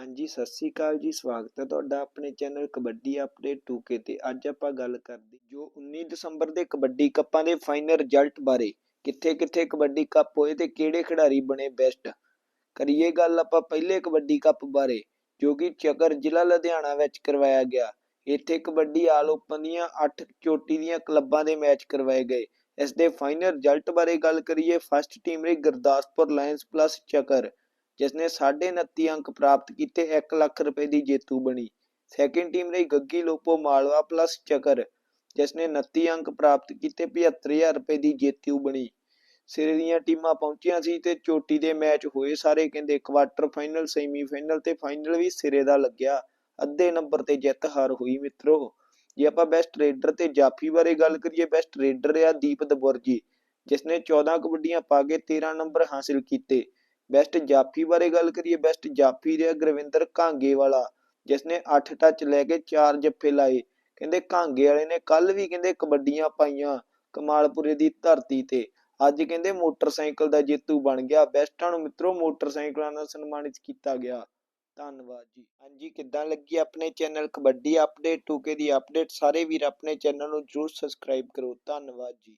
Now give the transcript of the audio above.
ਹਾਂਜੀ, ਸਤਿ ਸ੍ਰੀ ਅਕਾਲ ਜੀ, ਸਵਾਗਤ ਹੈ ਤੁਹਾਡਾ ਆਪਣੇ ਚੈਨਲ ਕਬੱਡੀ ਅਪਡੇਟ 2K ਤੇ। ਅੱਜ ਆਪਾਂ ਗੱਲ ਕਰਦੇ ਜੋ 19 ਦਸੰਬਰ ਦੇ ਕਬੱਡੀ ਕੱਪਾਂ ਦੇ ਫਾਈਨਲ ਰਿਜ਼ਲਟ ਬਾਰੇ। ਕਿੱਥੇ ਕਿੱਥੇ ਕਬੱਡੀ ਕੱਪ ਹੋਏ ਤੇ ਕਿਹੜੇ ਖਿਡਾਰੀ ਬਣੇ ਬੈਸਟ ਕਰੀਏ ਗੱਲ ਆਪਾਂ ਪਹਿਲੇ ਕਬੱਡੀ ਕੱਪ ਬਾਰੇ, ਜੋ ਕਿ ਚਕਰ ਜ਼ਿਲ੍ਹਾ ਲੁਧਿਆਣਾ ਵਿੱਚ ਕਰਵਾਇਆ ਗਿਆ। ਇੱਥੇ ਕਬੱਡੀ ਆਲ ਓਪਨ ਦੀਆਂ 8 ਚੋਟੀ ਦੀਆਂ ਕਲੱਬਾਂ ਦੇ ਮੈਚ ਕਰਵਾਏ ਗਏ। ਇਸ ਦੇ ਫਾਈਨਲ ਰਿਜ਼ਲਟ ਬਾਰੇ ਗੱਲ ਕਰੀਏ ਫਸਟ ਟੀਮ ਰਹੀ ਗੁਰਦਾਸਪੁਰ ਲਾਇਨਸ ਪਲੱਸ ਚਕਰ। ਜਿਸ ਨੇ 29 ਅੰਕ ਪ੍ਰਾਪਤ ਕੀਤੇ 1 ਲੱਖ ਰੁਪਏ ਦੀ ਜੇਤੂ ਬਣੀ। ਸੈਕਿੰਡ ਟੀਮ ਰਹੀ ਗੱਗੀ ਲੋਪੋ ਮਾਲਵਾ ਪਲੱਸ ਚਕਰ ਜਿਸ ਨੇ 29 ਅੰਕ ਪ੍ਰਾਪਤ ਕੀਤੇ 75000 ਰੁਪਏ ਦੀ ਜੇਤੂ ਬਣੀ। ਸਿਰੇ ਦੀਆਂ ਟੀਮਾਂ ਪਹੁੰਚੀਆਂ ਸੀ ਤੇ ਚੋਟੀ ਦੇ ਮੈਚ ਹੋਏ। ਸਾਰੇ ਕਹਿੰਦੇ ਕੁਆਟਰ ਫਾਈਨਲ ਸੈਮੀਫਾਈਨਲ ਤੇ ਫਾਈਨਲ ਵੀ ਸਿਰੇ ਦਾ ਲੱਗਿਆ। ਅੱਧੇ ਨੰਬਰ ਤੇ ਜਿੱਤ ਹਾਰ ਹੋਈ ਮਿੱਤਰੋ। ਜੇ ਆਪਾਂ ਬੈਸਟ ਰੇਡਰ ਤੇ ਜਾਫੀ ਬਾਰੇ ਗੱਲ ਕਰੀਏ ਬੈਸਟ ਰੇਡਰ ਆ ਦੀਪ ਦਬੁਰਜੀ ਜਿਸ ਨੇ 14 ਕਬੱਡੀਆਂ ਪਾ ਕੇ 13 ਨੰਬਰ ਹਾਸਿਲ ਕੀਤੇ। ਬੈਸਟ ਜਾਫੀ ਬਾਰੇ ਗੱਲ ਕਰੀਏ ਬੈਸਟ ਜਾਫੀ ਰਿਹਾ ਗੁਰਵਿੰਦਰ ਕਾਂਗੇ ਵਾਲਾ ਜਿਸ ਨੇ 8 ਟੱਚ ਲੈ ਕੇ 4 ਜੱਫੇ ਲਾਏ। ਕਹਿੰਦੇ ਕਾਂਗੇ ਵਾਲੇ ਨੇ ਕੱਲ ਵੀ ਕਹਿੰਦੇ ਕਬੱਡੀਆਂ ਪਾਈਆਂ ਕਮਾਲਪੁਰੇ ਦੀ ਧਰਤੀ ਤੇ। ਅੱਜ ਕਹਿੰਦੇ ਮੋਟਰਸਾਈਕਲ ਦਾ ਜੇਤੂ ਬਣ ਗਿਆ। ਬੈਸਟਾਂ ਨੂੰ ਮਿੱਤਰੋ, ਮੋਟਰਸਾਈਕਲਾਂ ਨਾਲ ਸਨਮਾਨਿਤ ਕੀਤਾ ਗਿਆ। ਧੰਨਵਾਦ ਜੀ। ਹਾਂਜੀ, ਕਿੱਦਾਂ ਲੱਗੀ ਆਪਣੇ ਚੈਨਲ ਕਬੱਡੀ ਅਪਡੇਟ 2K ਦੀ ਅਪਡੇਟ ਸਾਰੇ ਵੀਰ ਆਪਣੇ ਚੈਨਲ ਨੂੰ ਜਰੂਰ ਸਬਸਕ੍ਰਾਈਬ ਕਰੋ। ਧੰਨਵਾਦ ਜੀ।